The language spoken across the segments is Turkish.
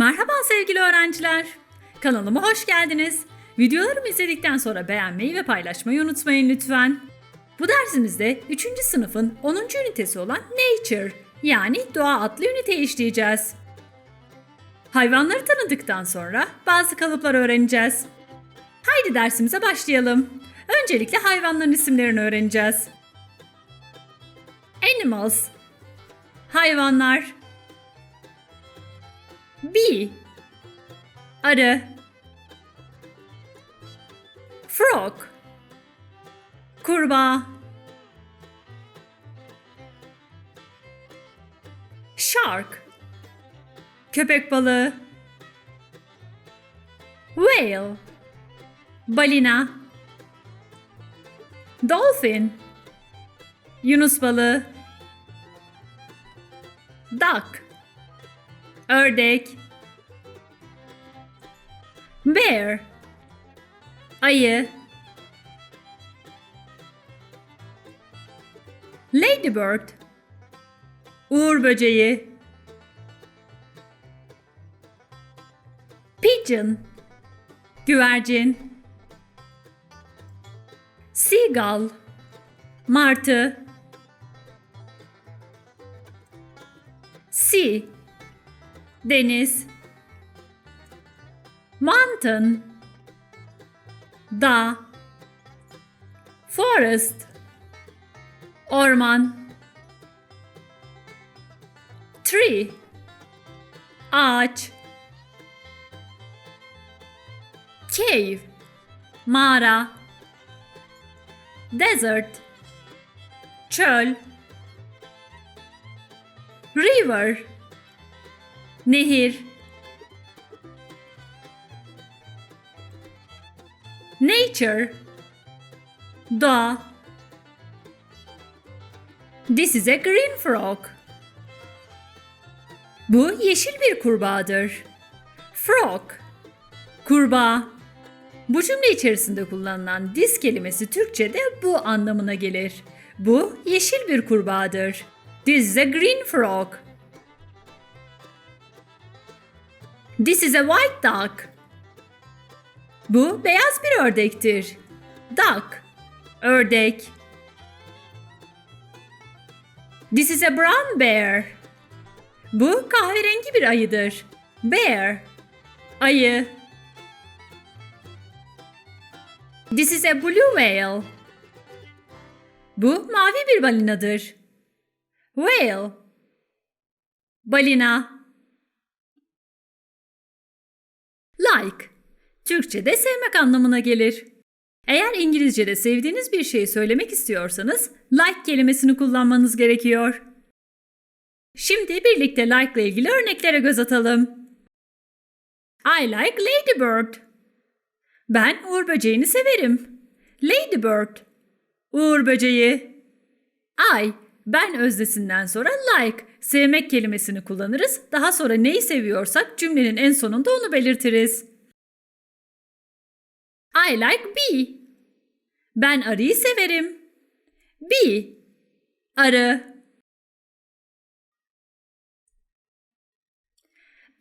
Merhaba sevgili öğrenciler. Kanalıma hoş geldiniz. Videolarımı izledikten sonra beğenmeyi ve paylaşmayı unutmayın lütfen. Bu dersimizde 3. sınıfın 10. ünitesi olan Nature yani Doğa adlı üniteyi işleyeceğiz. Hayvanları tanıdıktan sonra bazı kalıplar öğreneceğiz. Haydi dersimize başlayalım. Öncelikle hayvanların isimlerini öğreneceğiz. Animals Hayvanlar Bee Arı. Frog. Kurbağa. Shark. Köpek balığı. Whale. Balina. Dolphin. Yunus balığı. Duck Ördek. Bear. Ayı. Ladybird. Uğur böceği. Pigeon. Güvercin. Seagull. Martı. Sea Deniz. Mountain. Dağ. Forest. Orman. Tree. Ağaç. Cave. Mağara. Desert. Çöl. River Nehir Nature Doğa This is a green frog. Bu yeşil bir kurbağadır. Frog Kurbağa Bu cümle içerisinde kullanılan this kelimesi Türkçe'de bu anlamına gelir. Bu yeşil bir kurbağadır. This is a green frog. This is a white duck. Bu beyaz bir ördektir. Duck, ördek. This is a brown bear. Bu kahverengi bir ayıdır. Bear, ayı. This is a blue whale. Bu mavi bir balinadır. Whale, balina. Like, Türkçe'de sevmek anlamına gelir. Eğer İngilizce'de sevdiğiniz bir şeyi söylemek istiyorsanız like kelimesini kullanmanız gerekiyor. Şimdi birlikte like ile ilgili örneklere göz atalım. I like ladybird. Ben uğur böceğini severim. Ladybird. Uğur böceği. I. Ben öznesinden sonra like, sevmek kelimesini kullanırız. Daha sonra neyi seviyorsak cümlenin en sonunda onu belirtiriz. I like bee. Ben arıyı severim. Bee. Arı.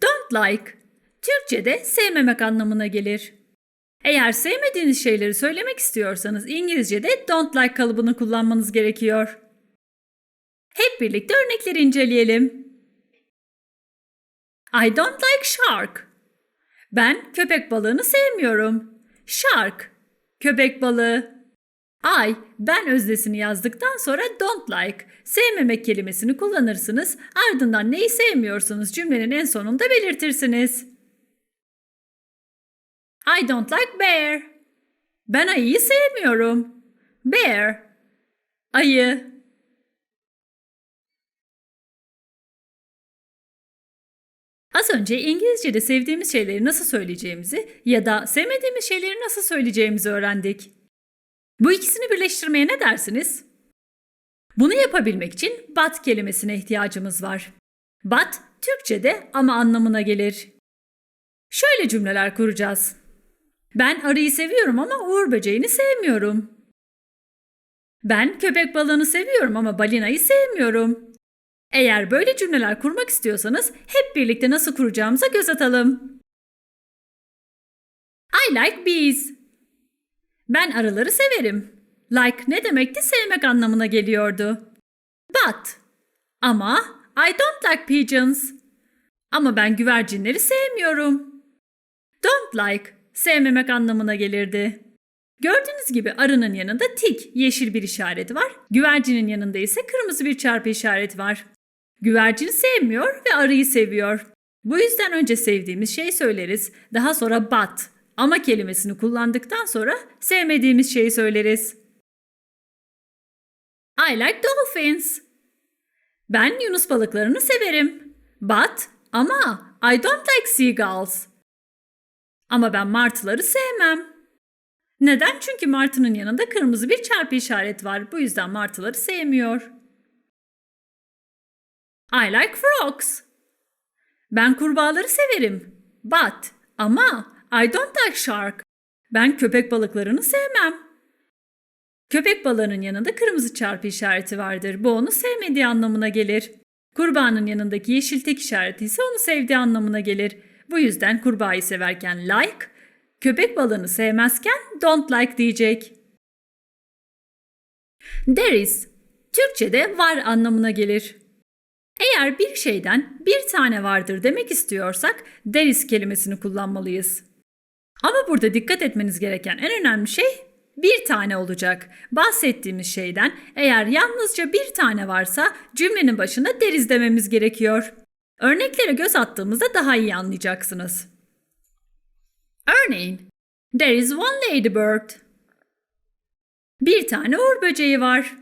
Don't like. Türkçe'de sevmemek anlamına gelir. Eğer sevmediğiniz şeyleri söylemek istiyorsanız İngilizce'de don't like kalıbını kullanmanız gerekiyor. Hep birlikte örnekleri inceleyelim. I don't like shark. Ben köpek balığını sevmiyorum. Shark, köpek balığı. I, ben öznesini yazdıktan sonra don't like, sevmemek kelimesini kullanırsınız. Ardından neyi sevmiyorsanız cümlenin en sonunda belirtirsiniz. I don't like bear. Ben ayıyı sevmiyorum. Bear, ayı. Az önce İngilizce'de sevdiğimiz şeyleri nasıl söyleyeceğimizi ya da sevmediğimiz şeyleri nasıl söyleyeceğimizi öğrendik. Bu ikisini birleştirmeye ne dersiniz? Bunu yapabilmek için but kelimesine ihtiyacımız var. But Türkçe'de ama anlamına gelir. Şöyle cümleler kuracağız. Ben arıyı seviyorum ama uğur böceğini sevmiyorum. Ben köpek balığını seviyorum ama balinayı sevmiyorum. Eğer böyle cümleler kurmak istiyorsanız hep birlikte nasıl kuracağımıza göz atalım. I like bees. Ben arıları severim. Like ne demekti? Sevmek anlamına geliyordu. But ama I don't like pigeons. Ama ben güvercinleri sevmiyorum. Don't like sevmemek anlamına gelirdi. Gördüğünüz gibi arının yanında tik yeşil bir işareti var. Güvercinin yanında ise kırmızı bir çarpı işareti var. Güvercini sevmiyor ve arıyı seviyor. Bu yüzden önce sevdiğimiz şeyi söyleriz. Daha sonra but ama kelimesini kullandıktan sonra sevmediğimiz şeyi söyleriz. I like dolphins. Ben yunus balıklarını severim. But ama I don't like seagulls. Ama ben martıları sevmem. Neden? Çünkü martının yanında kırmızı bir çarpı işaret var. Bu yüzden martıları sevmiyor. I like frogs. Ben kurbağaları severim. But ama I don't like shark. Ben köpek balıklarını sevmem. Köpek balığının yanında kırmızı çarpı işareti vardır. Bu onu sevmediği anlamına gelir. Kurbağanın yanındaki yeşil tek işareti ise onu sevdiği anlamına gelir. Bu yüzden kurbağayı severken like, köpek balığını sevmezken don't like diyecek. There is, Türkçe'de var anlamına gelir. Eğer bir şeyden bir tane vardır demek istiyorsak is kelimesini kullanmalıyız. Ama burada dikkat etmeniz gereken en önemli şey bir tane olacak. Bahsettiğimiz şeyden eğer yalnızca bir tane varsa cümlenin başında deriz dememiz gerekiyor. Örneklere göz attığımızda daha iyi anlayacaksınız. Örneğin, there is one ladybird. Bir tane uğur böceği var.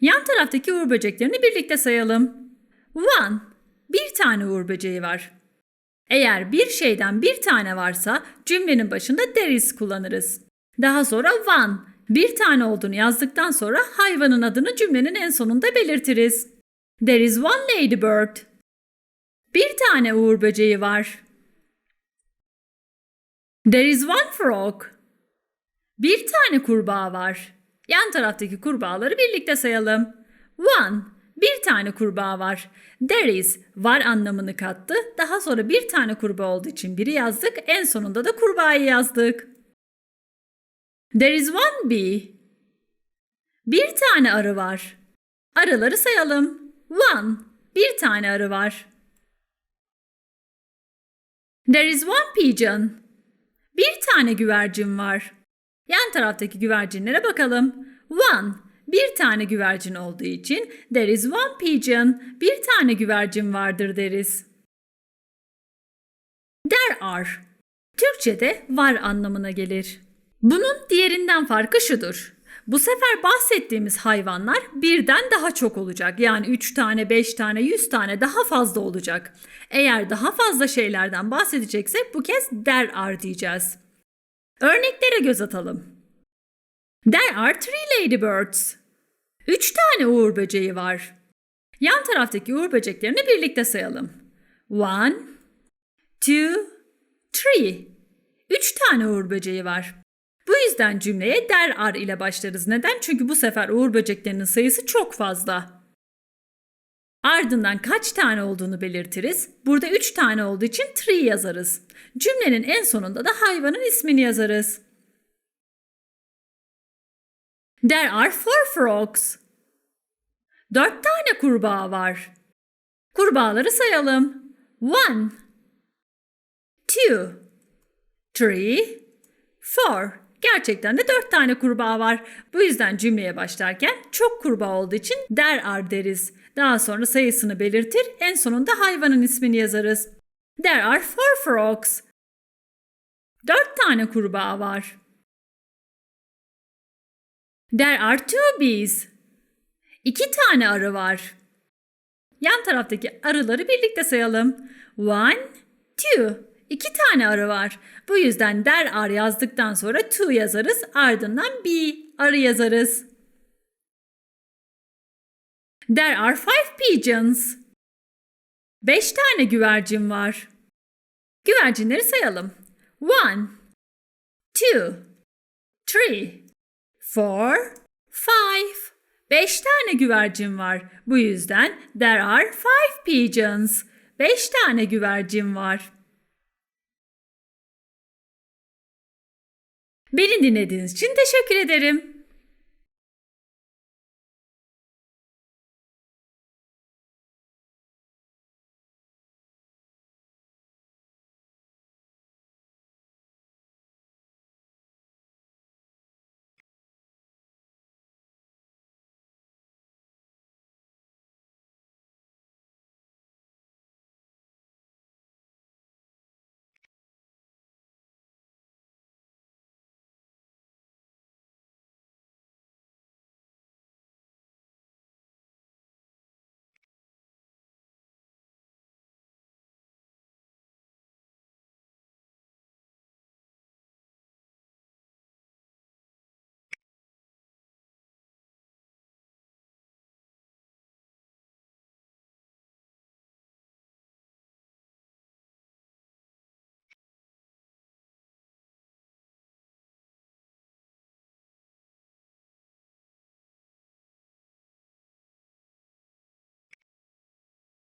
Yan taraftaki uğur böceklerini birlikte sayalım. One, bir tane uğur böceği var. Eğer bir şeyden bir tane varsa cümlenin başında there is kullanırız. Daha sonra one, bir tane olduğunu yazdıktan sonra hayvanın adını cümlenin en sonunda belirtiriz. There is one ladybird. Bir tane uğur böceği var. There is one frog. Bir tane kurbağa var. Yan taraftaki kurbağaları birlikte sayalım. One, bir tane kurbağa var. There is, var anlamını kattı. Daha sonra bir tane kurbağa olduğu için biri yazdık. En sonunda da kurbağayı yazdık. There is one bee. Bir tane arı var. Arıları sayalım. One, bir tane arı var. There is one pigeon. Bir tane güvercin var. Yan taraftaki güvercinlere bakalım. One, bir tane güvercin olduğu için there is one pigeon, bir tane güvercin vardır deriz. There are, Türkçe'de var anlamına gelir. Bunun diğerinden farkı şudur. Bu sefer bahsettiğimiz hayvanlar birden daha çok olacak. Yani 3 tane, 5 tane, 100 tane daha fazla olacak. Eğer daha fazla şeylerden bahsedeceksek bu kez there are diyeceğiz. Örneklere göz atalım. There are three ladybirds. Üç tane uğur böceği var. Yan taraftaki uğur böceklerini birlikte sayalım. One, two, three. Üç tane uğur böceği var. Bu yüzden cümleye there are ile başlarız. Neden? Çünkü bu sefer uğur böceklerinin sayısı çok fazla. Ardından kaç tane olduğunu belirtiriz. Burada üç tane olduğu için three yazarız. Cümlenin en sonunda da hayvanın ismini yazarız. There are four frogs. Dört tane kurbağa var. Kurbağaları sayalım. One, two, three, four. Gerçekten de dört tane kurbağa var. Bu yüzden cümleye başlarken çok kurbağa olduğu için there are deriz. Daha sonra sayısını belirtir, en sonunda hayvanın ismini yazarız. There are four frogs. Dört tane kurbağa var. There are two bees. İki tane arı var. Yan taraftaki arıları birlikte sayalım. One, two. İki tane arı var. Bu yüzden there are yazdıktan sonra two yazarız. Ardından bee arı yazarız. There are five pigeons. Beş tane güvercin var. Güvercinleri sayalım. One, two, three, four, five. Beş tane güvercin var. Bu yüzden there are five pigeons. Beş tane güvercin var. Beni dinlediğiniz için teşekkür ederim.